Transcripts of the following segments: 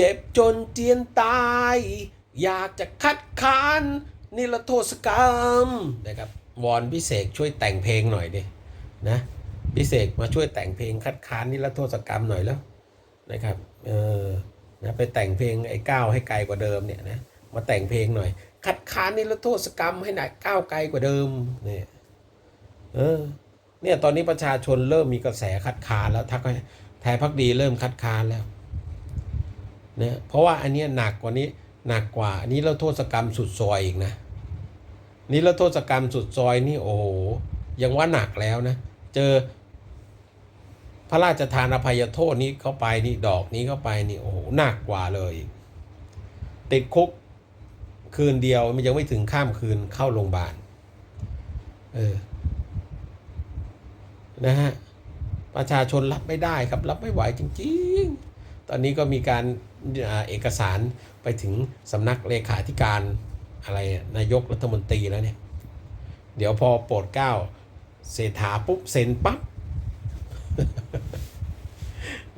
เจ็บจนเจียนตาย อยากจะคัดค้านนิรโทษกรรมนะครับวอนพิเศษช่วยแต่งเพลงหน่อยดินะพิเศษมาช่วยแต่งเพลงคัดค้านนิรโทษกรรมหน่อยแล้วนะครับเออนะไปแต่งเพลงไอ้ก้าวให้ไกลกว่าเดิมเนี่ยนะมาแต่งเพลงหน่อย คัดค้านนิรโทษกรรมให้หนักก้าวไกลกว่าเดิมเนี่ยเออเนี่ยตอนนี้ประชาชนเริ่มมีกระแสคัดค้านแล้วทักไทยพักดีเริ่มคัดค้านแล้ว นะเพราะว่าอันนี้หนักกว่านี้หนักกว่าอันนี้เราโทษกรรมสุดซอยอีกนะนี่เราโทษกรรมสุดซอยนี่โอ้โหยังว่าหนักแล้วนะเจอ พระราชทานอภัยโทษนี้เข้าไปนี่ดอกนี้เข้าไปนี่โอ้โหหนักกว่าเลย ติดคุกคืนเดียวมันยังไม่ถึงข้ามคืนเข้าโรงพยาบาลเออนะฮะประชาชนรับไม่ได้ครับ รับไม่ไหวจริง ๆ ตอนนี้ก็มีการเอกสารไปถึงสำนักเลขาธิการอะไรนายกรัฐมนตรีแล้วเนี่ย เดี๋ยวพอโปรดเกล้าเศรษฐาปุ๊บเซ็นปั๊บ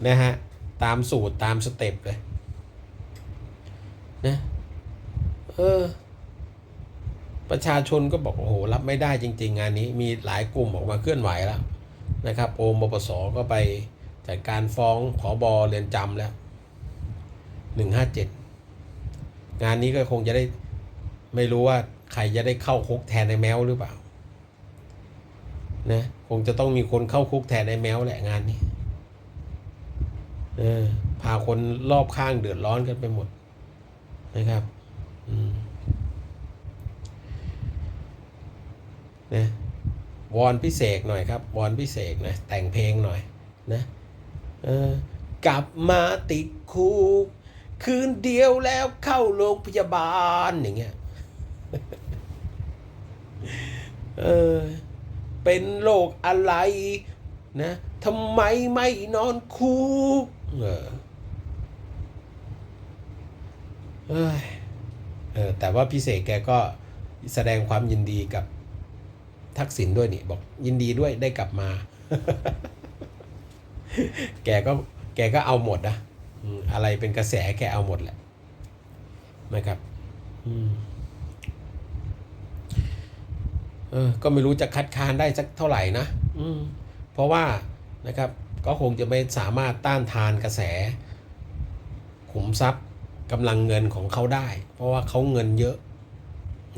นะฮะ ตามสูตรตามสเต็ปเลยนะเออประชาชนก็บอก โอ้โห รับไม่ได้จริง ๆ งานนี้มีหลายกลุ่มออกมาเคลื่อนไหวแล้วนะครับโอมปปสก็ไป จัดการฟ้องผอบอเรือนจำแล้วหนึ่งห้าเจ็ดงานนี้ก็คงจะได้ไม่รู้ว่าใครจะได้เข้าคุกแทนในแมวหรือเปล่านะคงจะต้องมีคนเข้าคุกแทนในแมวแหละงานนี้เออพาคนรอบข้างเดือดร้อนกันไปหมดนะครับนะวอนพิเศษหน่อยครับวอนพิเศษน่อยแต่งเพลงหน่อยนะ กลับมาติดคุกคืนเดียวแล้วเข้าโรงพยาบาลอย่างเงี้ยเออเป็นโรคอะไรนะทำไมไม่นอนคุกเออเอยเออแต่ว่าพิเศษแกก็แสดงความยินดีกับทักษิณด้วยนี่ บอกยินดีด้วยได้กลับมา แกก็แกก็เอาหมดนะอะไรเป็นกระแสแกเอาหมดแหละนะครับอืมเออก็ไม่รู้จะคัดค้านได้สักเท่าไหร่นะอืมเพราะว่านะครับก็คงจะไม่สามารถต้านทานกระแส ขุมทรัพย์กำลังเงินของเขาได้ เพราะว่าเขาเงินเยอะ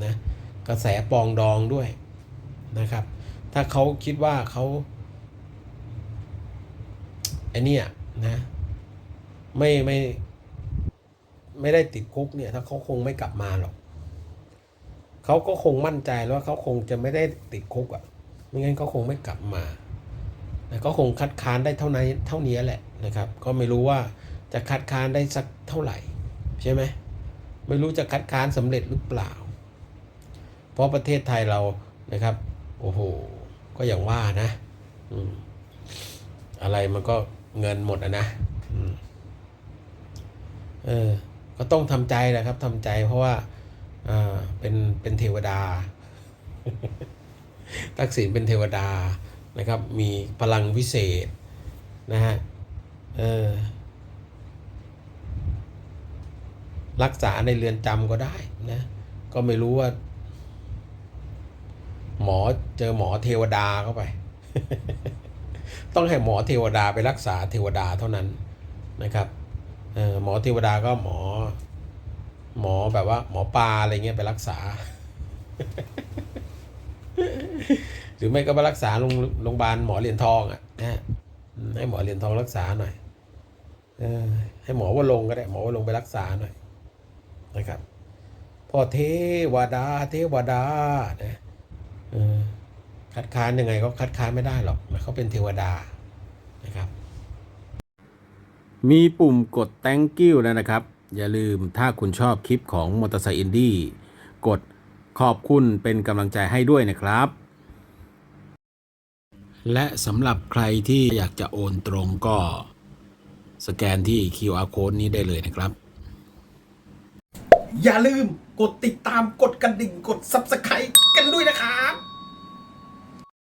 นะกระแสปองดองด้วยนะครับ ถ้าเขาคิดว่าเขา ไอเนี่ยนะไม่ไม่ไม่ได้ติดคุกเนี่ยถ้าเขาคงไม่กลับมาหรอกเขาก็คงมั่นใจแล้วว่าเขาคงจะไม่ได้ติดคุกอะ่ะไม่งั้นเขาคงไม่กลับมาแต่ก็คงคัดค้านได้เท่านั้นเท่านี้แหละนะครับ ก็ไม่รู้ว่าจะคัดค้านได้สักเท่าไหร่ ใช่ไหมไม่รู้จะคัดค้านสำเร็จหรือเปล่า เพราะประเทศไทยเรานะครับ โอ้โห ก็อย่างว่านะอืมอะไรมันก็ เงินหมดอะนะเออ ก็ต้องทำใจแหละครับทำใจเพราะว่าอ่าเป็นเป็นเทวดา ทักษิณเป็นเทวดานะครับ มีพลังวิเศษนะฮะเออรักษาในเรือนจำก็ได้นะ ก็ไม่รู้ว่า หมอเจอหมอเทวดาเข้าไป ต้องให้หมอเทวดาไปรักษาเทวดาเท่านั้นนะครับหมอเทวดาก็หมอ หมอแบบว่า หมอปลาอะไรเงี้ยไปรักษา หรือไม่ก็ไปรักษาโรงโรงพยาบาลหมอเหรียญทองอะนะให้หมอเหรียญทองรักษาหน่อยออให้หมอว่าลงก็ได้หมอว่าลงไปรักษาหน่อยนะครับพ่อเทวดาเทวดานะเออ คัดค้านยังไงก็คัดค้านไม่ได้หรอกนะเขาเป็นเทวดานะครับ มีปุ่มกด thank you แล้วนะครับ อย่าลืมถ้าคุณชอบคลิปของมอเตอร์ไซค์อินดี้กดขอบคุณเป็นกำลังใจให้ด้วยนะครับ และสำหรับใครที่อยากจะโอนตรงก็สแกนที่ QR code นี้ได้เลยนะครับ อย่าลืมกดติดตามกดกระดิ่งกด Subscribe กันด้วยนะครับ